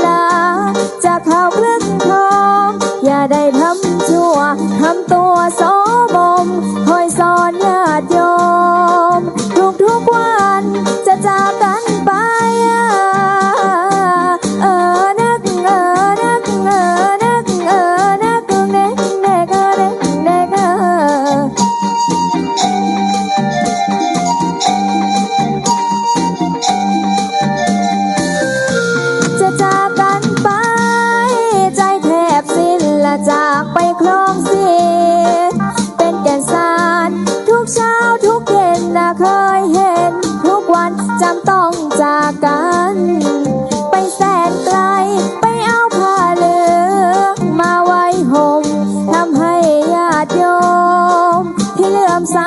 หนาจะข่าเพื่อทอง อย่าได้ทำชั่วทำตัวโซ ใส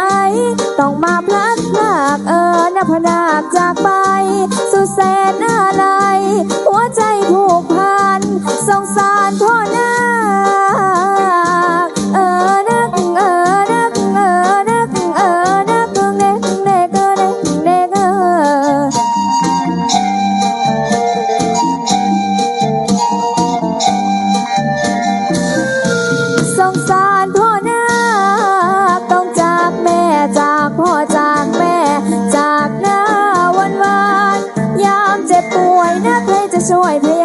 ต้องมาพลัดพรากเออนพนาจากไป สุดแสนอะไร หัวใจผูกพัน So soy,